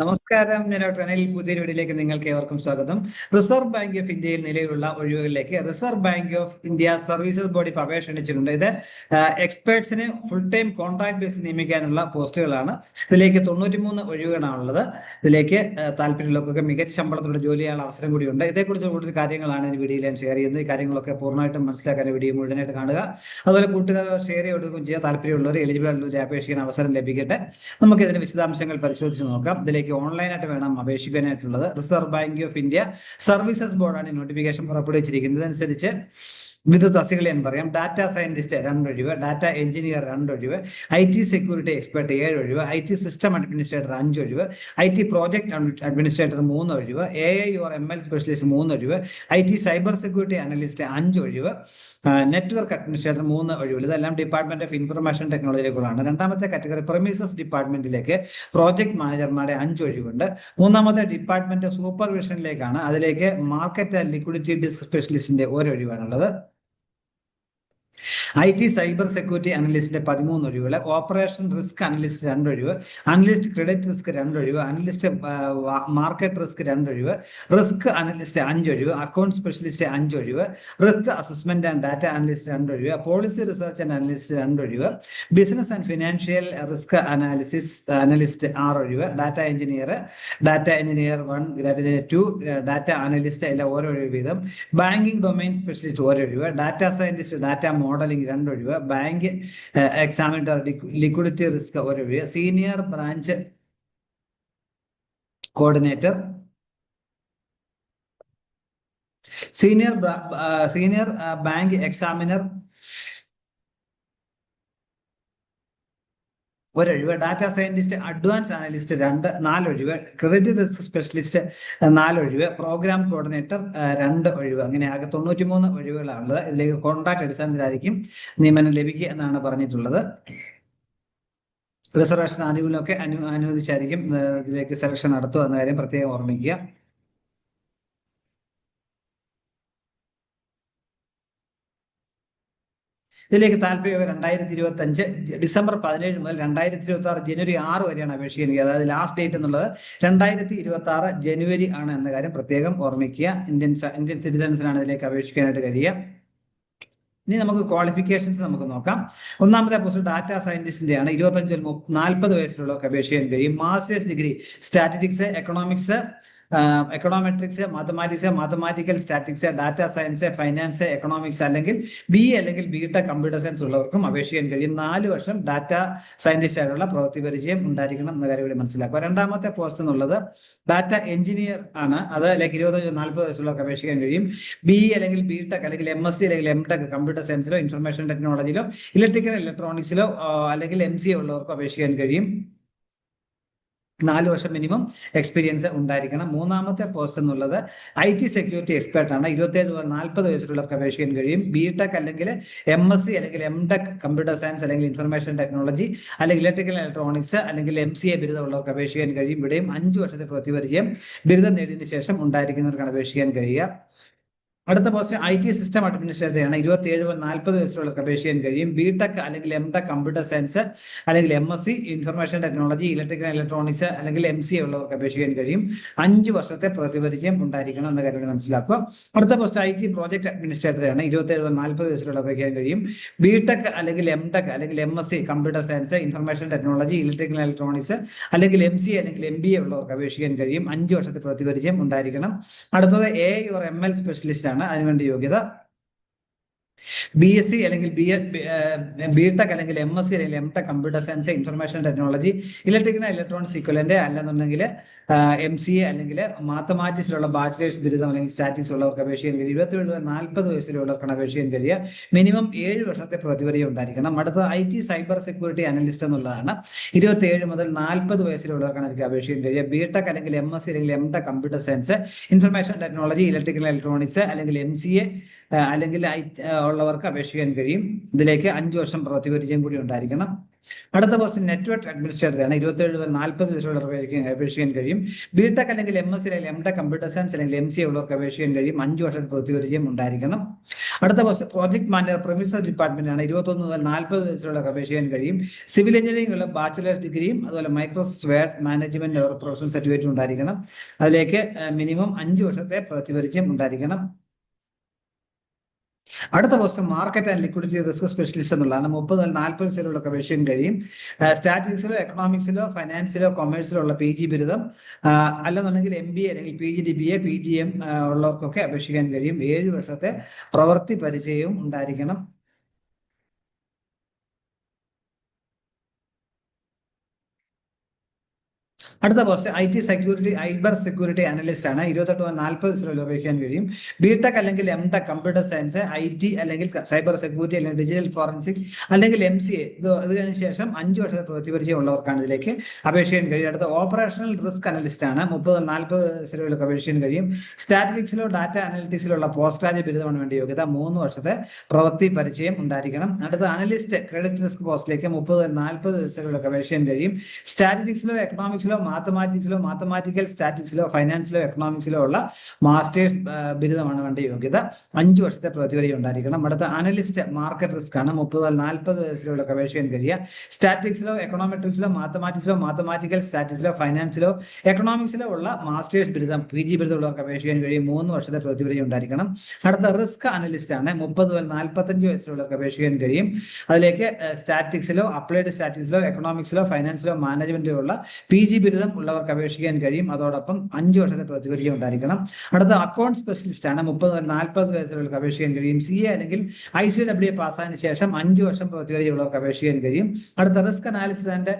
നമസ്കാരം. ഞാൻ അനിൽ പുതിയ വീഡിയോയിലേക്ക് നിങ്ങൾക്ക് ഏവർക്കും സ്വാഗതം. റിസർവ് ബാങ്ക് ഓഫ് ഇന്ത്യയിൽ നിലവിലുള്ള ഒഴിവുകളിലേക്ക് Reserve Bank of India Services body അപേക്ഷ ക്ഷണിച്ചിട്ടുണ്ട് ഇത് എക്സ്പേർട്സിന് ഫുൾ ടൈം കോൺട്രാക്ട് ബേസ് നിയമിക്കാനുള്ള പോസ്റ്റുകളാണ്. ഇതിലേക്ക് തൊണ്ണൂറ്റിമൂന്ന് ഒഴിവുകളാണുള്ളത്. ഇതിലേക്ക് താല്പര്യമുള്ളവർക്കൊക്കെ മികച്ച ശമ്പളത്തോടെ ജോലി ചെയ്യാനുള്ള അവസരം കൂടിയുണ്ട്. ഇതേക്കുറിച്ച് കൂടുതൽ കാര്യങ്ങളാണ് ഈ വീഡിയോയിൽ ഞാൻ ഷെയർ ചെയ്യുന്നത്. ഈ കാര്യങ്ങളൊക്കെ പൂർണമായിട്ടും മനസ്സിലാക്കാൻ വീഡിയോ മുഴുവനായിട്ട് കാണുക. അതുപോലെ കൂട്ടുകാർ ഷെയർ ചെയ്യുകയും ചെയ്യാൻ താല്പര്യമുള്ളവർ എലിജിബിൾ ആയിട്ടുള്ളവരെ അപേക്ഷിക്കാൻ അവസരം ലഭിക്കട്ടെ. നമുക്ക് ഇതിന്റെ വിശദാംശങ്ങൾ പരിശോധിച്ച് നോക്കാം. ഇതിലേക്ക് ഓൺലൈനായിട്ട് വേണം അപേക്ഷിക്കാനായിട്ടുള്ളത്. Reserve Bank of India Services ബോർഡാണ് നോട്ടിഫിക്കേഷൻ പുറപ്പെടുവിച്ചിരിക്കുന്നത്. അനുസരിച്ച് വിവിധ എന്ന് പറയാം. ഡാറ്റ സയന്റിസ്റ്റ് രണ്ടൊഴിവ് ഡാറ്റ എഞ്ചിനീയർ രണ്ടൊഴിവ് ഐ ടി സെക്യൂരിറ്റി എക്സ്പെർട്ട് ഏഴ് ഒഴിവ് ഐ ടി സിസ്റ്റം അഡ്മിനിസ്ട്രേറ്റർ അഞ്ച് ഒഴിവ് ഐ ടി പ്രോജക്ട് അഡ്മിനിസ്ട്രേറ്റർ മൂന്ന് ഒഴിവ് A I or M L specialist മൂന്ന് ഒഴിവ് I T cyber security analyst അഞ്ച് ഒഴിവ് നെറ്റ്വർക്ക് അഡ്മിനിസ്ട്രേറ്റർ മൂന്ന് ഒഴിവുകൾ ഇതെല്ലാം ഡിപ്പാർട്ട്മെന്റ് ഓഫ് ഇൻഫർമേഷൻ ടെക്നോളജിയിലേക്കുള്ളതാണ് രണ്ടാമത്തെ കാറ്റഗറി പ്രൊമീസസ് ഡിപ്പാർട്ട്മെന്റിലേക്ക് പ്രോജക്ട് മാനേജർമാരുടെ അഞ്ച് ഒഴിവുണ്ട്. മൂന്നാമത്തെ ഡിപ്പാർട്ട്മെന്റ് സൂപ്പർവിഷനിലേക്കാണ്. അതിലേക്ക് മാർക്കറ്റ് ആൻഡ് ലിക്വിഡിറ്റി ഡിസ്ക് സ്പെഷ്യലിസ്റ്റിന്റെ ഒരു ഒഴിവാണുള്ളത് ഐ ടി സൈബർ സെക്യൂരിറ്റി അനലിസ്റ്റിന്റെ പതിമൂന്ന് ഒഴിവുകൾ ഓപ്പറേഷൻ റിസ്ക് അനലിസ്റ്റ് രണ്ടൊഴിവ് അനലിസ്റ്റ് ക്രെഡിറ്റ് റിസ്ക് രണ്ടൊഴിവ് അനലിസ്റ്റ് മാർക്കറ്റ് റിസ്ക് രണ്ടൊഴിവ് റിസ്ക് അനലിസ്റ്റ് അഞ്ചൊഴിവ് account specialist അഞ്ചൊഴിവ് risk assessment and data analyst രണ്ടൊഴിവ് policy research and analyst രണ്ടൊഴിവ് business and financial risk analysis analyst ആറൊഴിവ് data engineer data engineer one data engineer two data analyst എല്ലാം ഓരോ ഒഴിവ് വീതം banking domain specialist ഓരോ ഒഴിവ് data scientist data modeling രണ്ടൊഴിവ്. Bank examiner liquidity risk ഒരൊഴിവ്. Senior branch coordinator. Senior senior bank examiner. ഒരൊഴിവ്. Data scientist advance analyst രണ്ട് നാലൊഴിവ്. Credit risk specialist നാലൊഴിവ്. പ്രോഗ്രാം കോർഡിനേറ്റർ രണ്ട് ഒഴിവ്. അങ്ങനെ ആകെ തൊണ്ണൂറ്റിമൂന്ന് ഒഴിവുകളാണുള്ളത്. ഇതിലേക്ക് കോൺട്രാക്ട് അടിസ്ഥാനത്തിലായിരിക്കും നിയമനം ലഭിക്കുക എന്നാണ് പറഞ്ഞിട്ടുള്ളത്. റിസർവേഷൻ ആനുകൂല്യമൊക്കെ അനു അനുവദിച്ചായിരിക്കും ഇതിലേക്ക് സെലക്ഷൻ നടത്തുക എന്ന കാര്യം പ്രത്യേകം ഓർമ്മിക്കുക. ഇതിലേക്ക് താല്പര്യം രണ്ടായിരത്തി ഇരുപത്തി അഞ്ച് ഡിസംബർ പതിനേഴ് മുതൽ രണ്ടായിരത്തി ഇരുപത്തി ആറ് ജനുവരി ആറ് വരെയാണ് അപേക്ഷിക്കുന്നത് അതായത് ലാസ്റ്റ് ഡേറ്റ് എന്നുള്ളത് രണ്ടായിരത്തി ഇരുപത്തി ആറ് ജനുവരി ആണ് എന്ന കാര്യം പ്രത്യേകം ഓർമ്മിക്കുക. ഇന്ത്യൻ ഇന്ത്യൻ സിറ്റിസൺസിനാണ് ഇതിലേക്ക് അപേക്ഷിക്കാനായിട്ട് കഴിയുക. ഇനി നമുക്ക് ക്വാളിഫിക്കേഷൻസ് നമുക്ക് നോക്കാം. ഒന്നാമത്തെ പോസ്റ്റ് ഡാറ്റ സയന്റിസ്റ്റിന്റെ ആണ് ഇരുപത്തഞ്ച് നാൽപ്പത് വയസ്സിലുള്ളവർക്ക് അപേക്ഷിക്കാൻ കഴിയും. Masters degree statistics economics econometrics mathematics mathematical statics data science finance economics അല്ലെങ്കിൽ ബി എ അല്ലെങ്കിൽ ബി ടെക് കമ്പ്യൂട്ടർ സയൻസ് ഉള്ളവർക്കും അപേക്ഷിക്കാൻ കഴിയും. നാല് വർഷം ഡാറ്റ സയന്റിസ്റ്റ് ആയിട്ടുള്ള പ്രവൃത്തി പരിചയം ഉണ്ടായിരിക്കണം എന്ന കാര്യം കൂടി മനസ്സിലാക്കുക. രണ്ടാമത്തെ പോസ്റ്റ് എന്നുള്ളത് ഡാറ്റ എഞ്ചിനീയർ ആണ്. അത് ലൈക്ക് ഇരുപത്തഞ്ച് നാൽപ്പത് വയസ്സുള്ളവർക്ക് അപേക്ഷിക്കാൻ കഴിയും. ബി അല്ലെങ്കിൽ ബി ടെക് അല്ലെങ്കിൽ എം എസ് സി അല്ലെങ്കിൽ എം ടെക് കമ്പ്യൂട്ടർ സയൻസിലോ ഇൻഫർമേഷൻ ടെക്നോളജിയിലോ ഇലക്ട്രിക്കൽ ഇലക്ട്രോണിക്സിലോ അല്ലെങ്കിൽ എം സി ഉള്ളവർക്കും അപേക്ഷിക്കാൻ കഴിയും. നാല് വർഷം മിനിമം എക്സ്പീരിയൻസ് ഉണ്ടായിരിക്കണം. മൂന്നാമത്തെ പോസ്റ്റ് എന്നുള്ളത് ഐ ടി സെക്യൂരിറ്റി എക്സ്പെർട്ട് ആണ്. ഇരുപത്തേഴ് മുതൽ നാൽപ്പത് വയസ്സുള്ളവർക്ക് അപേക്ഷിക്കാൻ കഴിയും. ബി ടെക് അല്ലെങ്കിൽ എം എസ് സി അല്ലെങ്കിൽ എം ടെക് കമ്പ്യൂട്ടർ സയൻസ് അല്ലെങ്കിൽ ഇൻഫർമേഷൻ ടെക്നോളജി അല്ലെങ്കിൽ ഇലക്ട്രിക്കൽ ഇലക്ട്രോണിക്സ് അല്ലെങ്കിൽ എം സി എ ബിരുദമുള്ളവർക്ക് അപേക്ഷിക്കാൻ കഴിയും. ഇവിടെയും അഞ്ച് വർഷത്തെ പ്രതിപരിചയം ബിരുദം നേടിയതിനു ശേഷം ഉണ്ടായിരിക്കുന്നവർക്കാണ് അപേക്ഷിക്കാൻ കഴിയുക. അടുത്ത post I T system administrator ആണ്. ഇരുപത്തി ഏഴ് നാൽപ്പത് വയസ്സിലുള്ള പ്രവേശിക്കാൻ കഴിയും. ബി ടെക് അല്ലെങ്കിൽ എം ടെക് കമ്പ്യൂട്ടർ സയൻസ് അല്ലെങ്കിൽ M S C information technology electrical electronics അല്ലെങ്കിൽ എം സി ഉള്ളവർക്ക് അപേക്ഷിക്കാൻ കഴിയും. അഞ്ച് വർഷത്തെ പ്രതിപരിചയം ഉണ്ടായിരിക്കണം എന്ന കാര്യം മനസ്സിലാക്കുക. അടുത്ത post I T project administrator ആണ്. ഇരുപത്തി ഏഴ് നാൽപ്പത് വയസ്സുള്ള അപേക്ഷിക്കാൻ കഴിയും. ബി ടെക് അല്ലെങ്കിൽ എം ടെക് അല്ലെങ്കിൽ M S C computer science information technology electrical electronics അല്ലെങ്കിൽ എം സി അല്ലെങ്കിൽ എം ബി എ ഉള്ളവർക്ക് അപേക്ഷിക്കാൻ കഴിയും. അഞ്ച് വർഷത്തെ പ്രതിപരിചയം ഉണ്ടായിരിക്കണം. അടുത്തത് A I or M L specialist ആണ്. അതിനുവേണ്ടി യോഗ്യത ബി എസ് സി അല്ലെങ്കിൽ ബി ബി ടെക് അല്ലെങ്കിൽ എം എസ് സി അല്ലെങ്കിൽ M tech computer science information technology electrical electronics equivalent അല്ലെന്നുണ്ടെങ്കിൽ എം സി എ അല്ലെങ്കിൽ മാത്തമാറ്റിക്സിലുള്ള ബാച്ചിലേഴ്സ് ബിരുദം അല്ലെങ്കിൽ സ്റ്റാറ്റിക്സ് ഉള്ളവർക്ക് അപേക്ഷിക്കാൻ കഴിയും. ഇരുപത്തിയേഴ് നാൽപ്പത് വയസ്സിലുള്ളവർക്കാണ് അപേക്ഷിക്കാൻ കഴിയുക. മിനിമം ഏഴ് വർഷത്തെ പ്രതിപരിയം ഉണ്ടായിരിക്കണം. അടുത്ത I T cyber security analyst എന്നുള്ളതാണ്. ഇരുപത്തി ഏഴ് മുതൽ നാൽപ്പത് വയസ്സിലുള്ളവർക്കാണ് എനിക്ക് അപേക്ഷിക്കാൻ കഴിയുക. ബി ടെക് അല്ലെങ്കിൽ എം എസ് സി അല്ലെങ്കിൽ M tech computer science information technology electrical electronics അല്ലെങ്കിൽ എം സി എ അല്ലെങ്കിൽ ഉള്ളവർക്ക് അപേക്ഷിക്കാൻ കഴിയും. ഇതിലേക്ക് അഞ്ച് വർഷം പ്രവൃത്തി പരിചയം കൂടി ഉണ്ടായിരിക്കണം. അടുത്ത പോസ്റ്റ് നെറ്റ്വർക്ക് അഡ്മിനിസ്ട്രേറ്റർ ആണ് ഇരുപത്തേഴ് മുതൽ നാൽപ്പത് വയസ്സുള്ളവർക്ക് അപേക്ഷിക്കാൻ കഴിയും. ബിടെക് അല്ലെങ്കിൽ എം എസ് സി അല്ലെങ്കിൽ എം ടെക് കമ്പ്യൂട്ടർ സയൻസ് അല്ലെങ്കിൽ എം സി ഉള്ളവർക്ക് അപേക്ഷിക്കാൻ കഴിയും. അഞ്ച് വർഷത്തെ പ്രവൃത്തി പരിചയം ഉണ്ടായിരിക്കണം. അടുത്ത post project manager premises department ആണ്. ഇരുപത്തൊന്ന് മുതൽ നാൽപ്പത് വയസ്സുള്ളവർക്ക് അപേക്ഷിക്കാൻ കഴിയും. സിവിൽ എഞ്ചിനീയറിംഗ് ഉള്ള ബാച്ചിലേഴ്സ് ഡിഗ്രിയും അതുപോലെ മൈക്രോസോഫ്റ്റ് വേഡ് മാനേജ്മെന്റ് പ്രൊഫഷണൽ സർട്ടിഫിക്കറ്റും ഉണ്ടായിരിക്കണം. അതിലേക്ക് മിനിമം അഞ്ച് വർഷത്തെ പ്രവൃത്തി പരിചയം ഉണ്ടായിരിക്കണം. അടുത്ത post market and liquidity risk specialist എന്നുള്ളതാണ്. മുപ്പത് മുതൽ നാൽപ്പത് സീറ്റുകളൊക്കെ അപേക്ഷിക്കാൻ കഴിയും. സ്റ്റാറ്റിക്സിലോ എക്കണോമിക്സിലോ ഫൈനാൻസിലോ കൊമേഴ്സിലോ ഉള്ള പി ജി ബിരുദം അല്ലെന്നുണ്ടെങ്കിൽ എം ബി എ അല്ലെങ്കിൽ P G D B A P G M ഉള്ളവർക്കൊക്കെ അപേക്ഷിക്കാൻ കഴിയും. ഏഴ് വർഷത്തെ പ്രവൃത്തി പരിചയവും ഉണ്ടായിരിക്കണം. അടുത്ത post I T security cyber security analyst ആണ്. ഇരുപത്തെട്ട് മുതൽ നാൽപ്പത് ദിവസം ഉപയോഗിക്കാൻ കഴിയും. ബിടെക് അല്ലെങ്കിൽ M tech computer science I T അല്ലെങ്കിൽ സൈബർ സെക്യൂരിറ്റി അല്ലെങ്കിൽ ഡിജിറ്റൽ ഫോറൻസിക് അല്ലെങ്കിൽ എം സി എ ഇത് അത് കഴിഞ്ഞ ശേഷം അഞ്ച് വർഷത്തെ പ്രതിപരിചയം ഉള്ളവർക്കാണ് ഇതിലേക്ക് അപേക്ഷിക്കാൻ കഴിയും. അടുത്ത ഓപ്പറേഷണൽ റിസ്ക് അനലിസ്റ്റ് ആണ്. മുപ്പത് നാൽപ്പത് ദിവസങ്ങളിലൊക്കെ അപേക്ഷിക്കാൻ കഴിയും. സ്റ്റാറ്റിസ്റ്റിക്സിലോ ഡാറ്റ അനലിറ്റിക്സിലുള്ള പോസ്റ്റ് ഗ്രാജുവേറ്റ് ബിരുദമാണ് വേണ്ട യോഗ്യത. മൂന്ന് വർഷത്തെ പ്രവൃത്തി പരിചയം ഉണ്ടായിരിക്കണം. അടുത്ത അനലിസ്റ്റ് ക്രെഡിറ്റ് റിസ്ക് പോസ്റ്റിലേക്ക് മുപ്പത് നാൽപ്പത് ദിവസങ്ങളിലൊക്കെ അപേക്ഷിക്കാൻ കഴിയും. സ്റ്റാറ്റിസ്റ്റിക്സിലോ എക്കണോമിക്സിലോ മാത്തമാറ്റിക്സിലോ മാത്തമാറ്റിക്കൽ സ്റ്റാറ്റിക്സിലോ ഫൈനാൻസിലോ എക്കണോമിക്സിലോ ഉള്ള മാസ്റ്റേഴ്സ് ബിരുദമാണ് വേണ്ട യോഗ്യത. അഞ്ച് വർഷത്തെ പ്രതിവരി ഉണ്ടായിരിക്കണം. അടുത്ത അനലിസ്റ്റ് മാർക്കറ്റ് റിസ്ക് ആണ്. മുപ്പത് മുതൽ നാൽപ്പത് വയസ്സിലുള്ള ഗവേഷകൻ കഴിയുക. സ്റ്റാറ്റിക്സിലോ എക്കണോമെട്രിക്സിലോ മാത്തമാറ്റിക്സിലോ മാത്തമാറ്റിക്കൽ സ്റ്റാറ്റിക്സിലോ ഫൈനാൻസിലോ എക്കണോമിക്സിലോ ഉള്ള മാസ്റ്റേഴ്സ് ബിരുദം പി ജി ബിരുദമുള്ള ഗവേഷകൻ കഴിയും. മൂന്ന് വർഷത്തെ പ്രതിവരി ഉണ്ടായിരിക്കണം. അടുത്ത റിസ്ക് അനലിസ്റ്റ് ആണ്. മുപ്പത് മുതൽ നാൽപ്പത്തഞ്ച് വയസ്സിലുള്ള ഗവേഷകൻ കഴിയും. അതിലേക്ക് സ്റ്റാറ്റിക്സിലോ അപ്ലൈഡ് സ്റ്റാറ്റിക്സിലോ എക്കണോമിക്സിലോ ഫൈനാൻസിലോ മാനേജ്മെന്റിലോ ഉള്ള പി ജി ബിരുദം ഉള്ളവർക്ക് അപേക്ഷിക്കാൻ കഴിയും. അതോടൊപ്പം അഞ്ച് വർഷത്തെ പ്രതിപരിചയം ഉണ്ടായിരിക്കണം. അടുത്ത അക്കൗണ്ട് സ്പെഷ്യലിസ്റ്റ് ആണ്. മുപ്പത് മുതൽ നാൽപ്പത് വയസ്സുള്ളവർക്ക് അപേക്ഷിക്കാൻ കഴിയും. സി എ അല്ലെങ്കിൽ ഐ സി ഡബ്ല്യു പാസ്സായതിനു ശേഷം അഞ്ച് വർഷം പ്രതിപരിചയം ഉള്ളവർക്ക് അപേക്ഷിക്കാൻ കഴിയും. അടുത്ത risk analysis and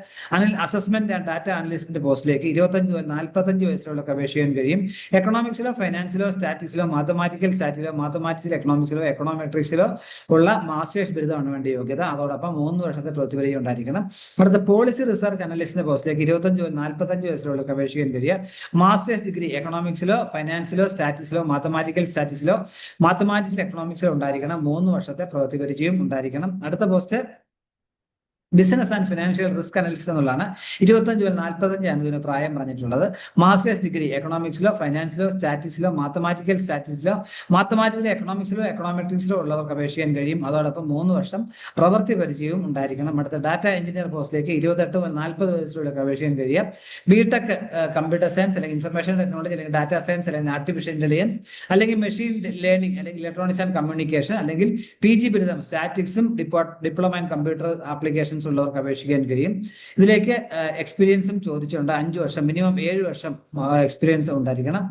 assessment and data അനലിസ്റ്റിന്റെ പോസ്റ്റിലേക്ക് ഇരുപത്തഞ്ച് മുതൽ നാൽപ്പത്തഞ്ച് വയസ്സുള്ളവർക്ക് അപേക്ഷിക്കാൻ കഴിയും. എക്കണോമിക്സിലോ ഫൈനാൻസിലോ സ്റ്റാറ്റിക്സിലോ മാത്തമാറ്റിക്കൽ സ്റ്റാറ്റിലോ മാത്തമാറ്റിക്സിൽ എക്കണോമിക്സിലോ എക്കണോമെട്രിക്സിലോ ഉള്ള മാസ്റ്റേഴ്സ് ബിരുദമാണ് വേണ്ട യോഗ്യത. അതോടൊപ്പം മൂന്ന് വർഷത്തെ പ്രതിഫലം ഉണ്ടായിരിക്കണം. അടുത്ത പോളിസി റിസർച്ച് അനലിസ്റ്റിന്റെ പോസ്റ്റിലേക്ക് ഇരുപത്തഞ്ച് മുതൽ നാൽപ്പത്തഞ്ച് വയസ്സിലുള്ള അപേക്ഷിക്കാൻ തരിക മാസ്റ്റേഴ്സ് ഡിഗ്രി എക്കണോമിക്സിലോ ഫൈനാൻസിലോ സ്റ്റാറ്റിക്സിലോ മാത്തമാറ്റിക്കൽ സ്റ്റാറ്റിക്സിലോ മാത്തമാറ്റിക്സ് എക്കണോമിക്സിലോ ഉണ്ടായിരിക്കണം. മൂന്ന് വർഷത്തെ പ്രവൃത്തി പരിചയം ഉണ്ടായിരിക്കണം. അടുത്ത post business and financial risk analyst എന്നുള്ളതാണ്. ഇരുപത്തഞ്ച് മുതൽ നാൽപ്പത്തഞ്ച് അനുദിന പ്രായം പറഞ്ഞിട്ടുള്ളത്. മാസ്റ്റേഴ്സ് ഡിഗ്രി എക്കണോമിക്സിലോ ഫൈനാൻസിലോ സ്റ്റാറ്റിക്സിലോ മാത്തമാറ്റിക്കൽ സ്റ്റാറ്റിക്സിലോ മാത്തമാറ്റിക്കൽ എക്കണോമിക്സിലോ എക്കണോമെട്രിക്സിലോ ഉള്ളവർക്ക് അപേക്ഷിക്കാൻ കഴിയും. അതോടൊപ്പം മൂന്ന് വർഷം പ്രവൃത്തി പരിചയവും ഉണ്ടായിരിക്കണം. അടുത്ത ഡാറ്റ എഞ്ചിനീയർ പോസ്റ്റിലേക്ക് ഇരുപത്തെട്ട് മുതൽ നാൽപ്പത് വയസ്സിലുള്ളവർക്ക് അപേക്ഷിക്കാൻ കഴിയുക ബിടെക് കമ്പ്യൂട്ടർ സയൻസ് അല്ലെങ്കിൽ ഇൻഫർമേഷൻ ടെക്നോളജി അല്ലെങ്കിൽ ഡാറ്റാ സയൻസ് അല്ലെങ്കിൽ ആർട്ടിഫിഷ്യൽ ഇന്റലിജൻസ് അല്ലെങ്കിൽ മെഷീൻ ലേണിംഗ് അല്ലെങ്കിൽ ഇലക്ട്രോണിക്സ് ആൻഡ് കമ്മ്യൂണിക്കേഷൻ അല്ലെങ്കിൽ പി ജി ബിരുദം സ്റ്റാറ്റിക്സും ഡിപ്ലോമ ആൻഡ് കമ്പ്യൂട്ടർ ആപ്ലിക്കേഷൻസ് ഉള്ളവർക്ക് അപേക്ഷിക്കാൻ കഴിയും. ഇതിലേക്ക് എക്സ്പീരിയൻസും ചോദിച്ചിട്ടുണ്ട്. അഞ്ച് വർഷം മിനിമം ഏഴ് വർഷം എക്സ്പീരിയൻസ് ഉണ്ടായിരിക്കണം.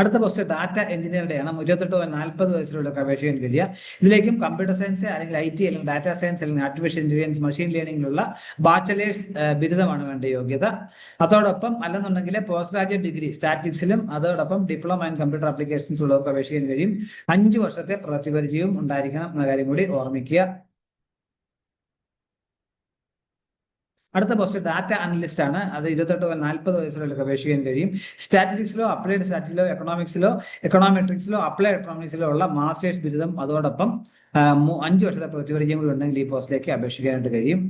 അടുത്ത പോസ്റ്റ് ഡാറ്റ എഞ്ചിനീയറുടെ ആണ് ഇരുപത്തെട്ട് മുതൽ നാൽപ്പത് വയസ്സിലുള്ള അപേക്ഷിക്കാൻ കഴിയുക ഇതിലേക്കും കമ്പ്യൂട്ടർ സയൻസ് അല്ലെങ്കിൽ ഐ ടി അല്ലെങ്കിൽ ഡാറ്റ സയൻസ് അല്ലെങ്കിൽ ആർട്ടിഫിഷ്യൽ ഇന്റലിജൻസ് മെഷീൻ ലേണിംഗിലുള്ള ബാച്ചലേഴ്സ് ബിരുദമാണ് വേണ്ട യോഗ്യത. അതോടൊപ്പം അല്ലെന്നുണ്ടെങ്കിൽ പോസ്റ്റ് ഗ്രാജുവേറ്റ് ഡിഗ്രി സ്റ്റാറ്റിക്സിലും അതോടൊപ്പം ഡിപ്ലോമ ആൻഡ് കമ്പ്യൂട്ടർ ആപ്ലിക്കേഷൻസ് ഉള്ളവർക്ക് അപേക്ഷിക്കാൻ കഴിയും അഞ്ച് വർഷത്തെ പ്രതിപരിചയവും ഉണ്ടായിരിക്കണം എന്ന കാര്യം കൂടി ഓർമ്മിക്കുക. അടുത്ത പോസ്റ്റ് ഡാറ്റ അനലിസ്റ്റ് ആണ്. അത് ഇരുപത്തെട്ട് മുതൽ നാൽപ്പത് വയസ്സുള്ള അപേക്ഷിക്കാൻ കഴിയും. സ്റ്റാറ്റിസ്റ്റിക്സിലോ അപ്ലൈഡ് സ്റ്റാറ്റിലോ എക്കണോമിക്സിലോ എക്കണോമെട്രിക്സിലോ അപ്ലൈഡ് എക്കണോമിക്സിലോ ഉള്ള മാസ്റ്റേഴ്സ് ബിരുദം. അതോടൊപ്പം അഞ്ചു വർഷത്തെ പ്രതിപരിചയം കൂടി ഉണ്ടെങ്കിൽ ഈ പോസ്റ്റിലേക്ക് അപേക്ഷിക്കാനായിട്ട് കഴിയും.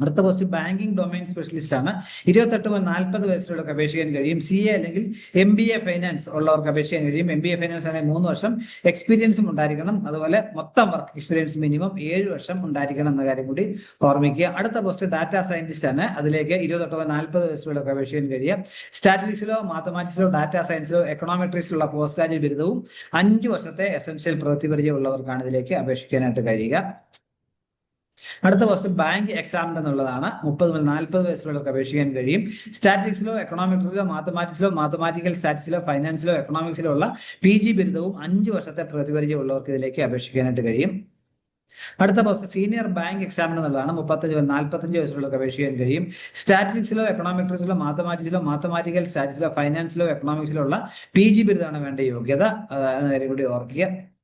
അടുത്ത പോസ്റ്റ് ബാങ്കിംഗ് ഡൊമൈൻ സ്പെഷ്യലിസ്റ്റ് ആണ്. ഇരുപത്തെട്ട് മുതൽ നാൽപ്പത് വയസ്സിലുള്ളവർക്ക് അപേക്ഷിക്കാൻ കഴിയും. സി എ അല്ലെങ്കിൽ എം ബി എ ഫൈനാൻസ് ഉള്ളവർക്ക് അപേക്ഷിക്കാൻ കഴിയും. എം ബി എ ഫൈനാൻസ് ആണെങ്കിൽ മൂന്ന് വർഷം എക്സ്പീരിയൻസും ഉണ്ടായിരിക്കണം. അതുപോലെ മൊത്തം വർക്ക് എക്സ്പീരിയൻസ് മിനിമം ഏഴ് വർഷം ഉണ്ടായിരിക്കണം എന്ന കാര്യം കൂടി ഓർമ്മിക്കുക. അടുത്ത പോസ്റ്റ് ഡാറ്റാ സയന്റിസ്റ്റ് ആണ്. അതിലേക്ക് ഇരുപത്തെട്ട് മുതൽ നാൽപ്പത് വയസ്സിലുള്ളവർക്ക് അപേക്ഷിക്കാൻ കഴിയുക സ്റ്റാറ്റിസ്റ്റിക്സിലോ മാത്തമാറ്റിക്സിലോ ഡാറ്റാ സയൻസിലോ എക്കണോമെട്രിക്സിലുള്ള പോസ്റ്റ് ഗ്രാജുവേറ്റ് ബിരുദവും അഞ്ച് വർഷത്തെ എസൻഷ്യൽ പ്രവൃത്തി പരിചയം ഉള്ളവർക്കാണ് ഇതിലേക്ക് അപേക്ഷിക്കാനായിട്ട് കഴിയുക. അടുത്ത പോസ്റ്റ് ബാങ്ക് എക്സാമിൻ എന്നുള്ളതാണ്. മുപ്പത് മുതൽ നാൽപ്പത് വയസ്സുള്ളവർക്ക് അപേക്ഷിക്കാൻ കഴിയും. സ്റ്റാറ്റിക്സിലോ എക്കണോമിക്സിലോ മാത്തമാറ്റിക്സിലോ മാത്തമാറ്റിക്കൽ സ്റ്റാറ്റിക്സിലോ ഫൈനാൻസിലോ എക്കണോമിക്സിലോ ഉള്ള പി ജി ബിരുദവും അഞ്ച് വർഷത്തെ പ്രതിപരിചയം ഉള്ളവർക്ക് ഇതിലേക്ക് അപേക്ഷിക്കാനായിട്ട് കഴിയും. അടുത്ത പോസ്റ്റ് സീനിയർ ബാങ്ക് എക്സാമിൻ എന്നുള്ളതാണ്. മുപ്പത്തഞ്ച് മുതൽ നാൽപ്പത്തഞ്ച് വയസ്സുള്ളവർക്ക് അപേക്ഷിക്കാൻ കഴിയും. സ്റ്റാറ്റിക്സിലോ എക്കണോമിക്സിലോ മാത്തമാറ്റിക്സിലോ മാത്തമാറ്റിക്കൽ സ്റ്റാറ്റിക്സിലോ ഫൈനാൻസിലോ എക്കണോമിക്സിലോ ഉള്ള പി ജി ബിരുദമാണ് വേണ്ട യോഗ്യത. കാര്യം കൂടി ഓർക്കുക.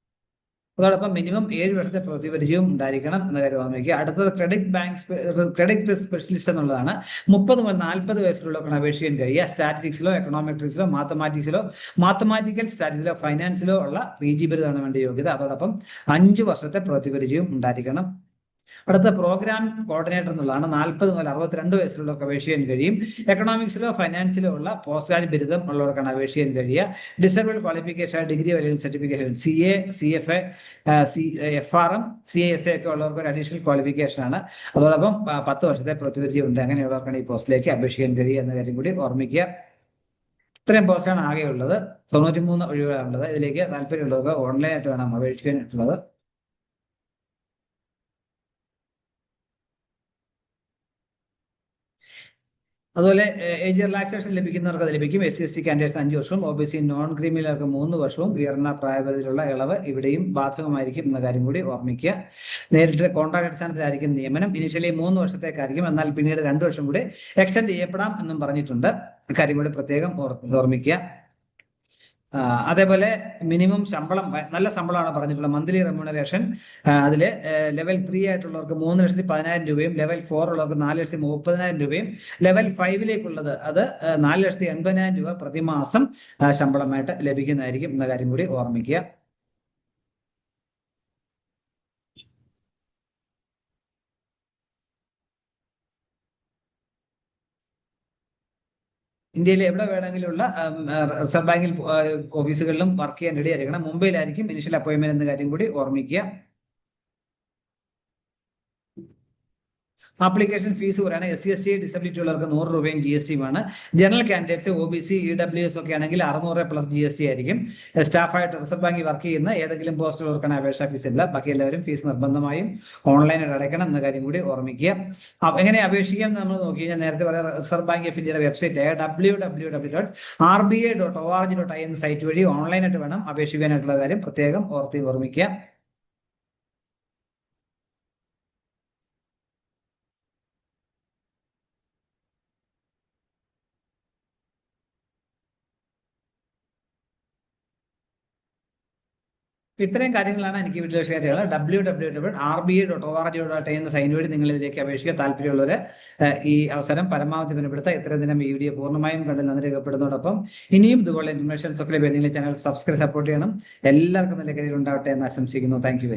അതോടൊപ്പം മിനിമം ഏഴ് വർഷത്തെ പ്രതിപരിചയവും ഉണ്ടായിരിക്കണം എന്ന കാര്യം ഓർമ്മിക്കുക അടുത്തത് credit bank credit risk specialist എന്നുള്ളതാണ്. മുപ്പത് മുതൽ നാൽപ്പത് വയസ്സിലുള്ളവർക്കാണ് അപേക്ഷിക്കാൻ കഴിയുക. സ്റ്റാറ്റിക്സിലോ എക്കണോമെട്രിക്സിലോ മാത്തമാറ്റിക്സിലോ മാത്തമാറ്റിക്കൽ സ്റ്റാറ്റിക്സിലോ ഫൈനാൻസിലോ ഉള്ള പി ജി ബിരുദമാണ് വേണ്ട യോഗ്യത. അതോടൊപ്പം അഞ്ച് വർഷത്തെ പ്രതിപരിചയവും ഉണ്ടായിരിക്കണം. അടുത്ത പ്രോഗ്രാം കോർഡിനേറ്റർ എന്നുള്ളതാണ് നാൽപ്പത് മുതൽ അറുപത്തിരണ്ട് വയസ്സിലുള്ളവർക്ക് ചെയ്യാൻ കഴിയും. എക്കണോമിക്സിലോ ഫൈനാൻസിലോ ഉള്ള പോസ്റ്റ് ഗ്രാജ് ബിരുദം ഉള്ളവർക്കാണ് അപേക്ഷ ചെയ്യാൻ കഴിയുക. ഡിസേബിൾഡ് ക്വാളിഫിക്കേഷൻ ഡിഗ്രി അല്ലെങ്കിൽ certification C A C F A C F R M C S A ഒക്കെ ഉള്ളവർക്ക് ഒരു അഡീഷണൽ ക്വാളിഫിക്കേഷൻ ആണ്. അതോടൊപ്പം പത്ത് വർഷത്തെ പ്രതിവിധി ഉണ്ട്. അങ്ങനെയുള്ളവർക്കാണ് ഈ പോസ്റ്റിലേക്ക് അപേക്ഷിക്കാൻ കഴിയുക എന്ന കാര്യം കൂടി ഓർമ്മിക്കുക. ഇത്രയും പോസ്റ്റാണ് ആകെയുള്ളത്. തൊണ്ണൂറ്റി മൂന്ന് ഒഴിവുകളാണുള്ളത്. ഇതിലേക്ക് താല്പര്യമുള്ളവർക്ക് ഓൺലൈനായിട്ട് വേണം അപേക്ഷിക്കാനായിട്ടുള്ളത്. അതുപോലെ ഏജ് റിലാക്സേഷൻ ലഭിക്കുന്നവർക്ക് അത് ലഭിക്കും. S C S T candidates അഞ്ച് വർഷവും ഒ ബി സി നോൺ ക്രീമിലർക്ക് മൂന്ന് വർഷവും ഉയർന്ന പ്രായപരിധിയിലുള്ള ഇളവ് ഇവിടെയും ബാധകമായിരിക്കും എന്ന കാര്യം കൂടി ഓർമ്മിക്കുക. നേരിട്ട് കോൺട്രാക്ട് അടിസ്ഥാനത്തിലായിരിക്കും നിയമനം. ഇനിഷ്യലി മൂന്ന് വർഷത്തേക്കായിരിക്കും എന്നാൽ പിന്നീട് രണ്ട് വർഷം കൂടി എക്സ്റ്റെൻഡ് ചെയ്യപ്പെടാം എന്നും പറഞ്ഞിട്ടുണ്ട്. കാര്യം കൂടി പ്രത്യേകം ഓർ- ഓർമ്മിക്കുക. അതേപോലെ മിനിമം ശമ്പളം നല്ല ശമ്പളമാണ് പറഞ്ഞിട്ടുള്ളത് മന്ത്ലി റെമ്യൂണറേഷൻ. അതിൽ ലെവൽ ത്രീ ആയിട്ടുള്ളവർക്ക് മൂന്ന് ലക്ഷത്തി പതിനായിരം രൂപയും ലെവൽ ഫോർ ഉള്ളവർക്ക് നാല് ലക്ഷത്തി മുപ്പതിനായിരം രൂപയും ലെവൽ ഫൈവിലേക്കുള്ളത് അത് നാല് ലക്ഷത്തി എൺപതിനായിരം രൂപ പ്രതിമാസം ശമ്പളമായിട്ട് ലഭിക്കുന്നതായിരിക്കും എന്ന കാര്യം കൂടി ഓർമ്മിക്കുക. ഇന്ത്യയിൽ എവിടെ വേണമെങ്കിലുള്ള റിസർവ് ബാങ്കിൽ ഓഫീസുകളിലും വർക്ക് ചെയ്യാൻ റെഡി ആയിരിക്കണം. മുംബൈയിലായിരിക്കും ഇനിഷ്യൽ അപ്പോയിന്റ്മെന്റ് എന്ന കാര്യം കൂടി ഓർമ്മിക്കുക. ആപ്ലിക്കേഷൻ ഫീസ് പറയുകയാണ് S C S T disability ഉള്ളവർക്ക് നൂറ് രൂപയും G S ടിയുമാണ് general candidates O B C E W S ഒക്കെ ആണെങ്കിൽ അറുന്നൂറ് പ്ലസ് ജി എസ് ടി ആയിരിക്കും. സ്റ്റാഫായിട്ട് റിസർവ് ബാങ്കിൽ വർക്ക് ചെയ്യുന്ന ഏതെങ്കിലും പോസ്റ്റുള്ളവർക്കാണ് അപേക്ഷാ ഫീസ് ഇല്ല. ബാക്കി എല്ലാവരും ഫീസ് നിർബന്ധമായും ഓൺലൈനായിട്ട് അടയ്ക്കണം എന്ന കാര്യം കൂടി ഓർമ്മിക്കുക. എങ്ങനെ അപേക്ഷിക്കാം നമ്മൾ നോക്കി കഴിഞ്ഞാൽ നേരത്തെ പറയാം റിസർവ് ബാങ്ക് ഓഫ് ഇന്ത്യയുടെ വെബ്സൈറ്റ് ആയ W W W dot R B I dot O R G dot I എന്ന സൈറ്റ് വഴി ഓൺലൈനായിട്ട് വേണം അപേക്ഷിക്കാനായിട്ടുള്ള കാര്യം പ്രത്യേകം ഓർത്തി ഓർമ്മിക്കുക. ഇത്രയും കാര്യങ്ങളാണ് എനിക്ക് വീട്ടിൽ share W W W R B I dot O R G dot എന്ന സൈൻ വഴി നിങ്ങൾ ഇതിലേക്ക് അപേക്ഷിക്കുക താല്പര്യമുള്ളവർ ഈ അവസരം പരമാവധി ബന്ധപ്പെടുത്ത ഇത്രയും ദിനം ഈ വീഡിയോ പൂർണമായും കണ്ട് നന്ദി രേഖപ്പെടുന്നതോടൊപ്പം ഇനിയും ഇതുപോലെ ഇൻഫർമേഷൻസ് ഒക്കെ ഏതെങ്കിലും ചാനൽ സബ്സ്ക്രൈബ് സപ്പോർട്ട് ചെയ്യണം. എല്ലാവർക്കും നല്ല കരിയർ ഉണ്ടാവട്ടെ എന്ന് ആശംസിക്കുന്നു. Thank you.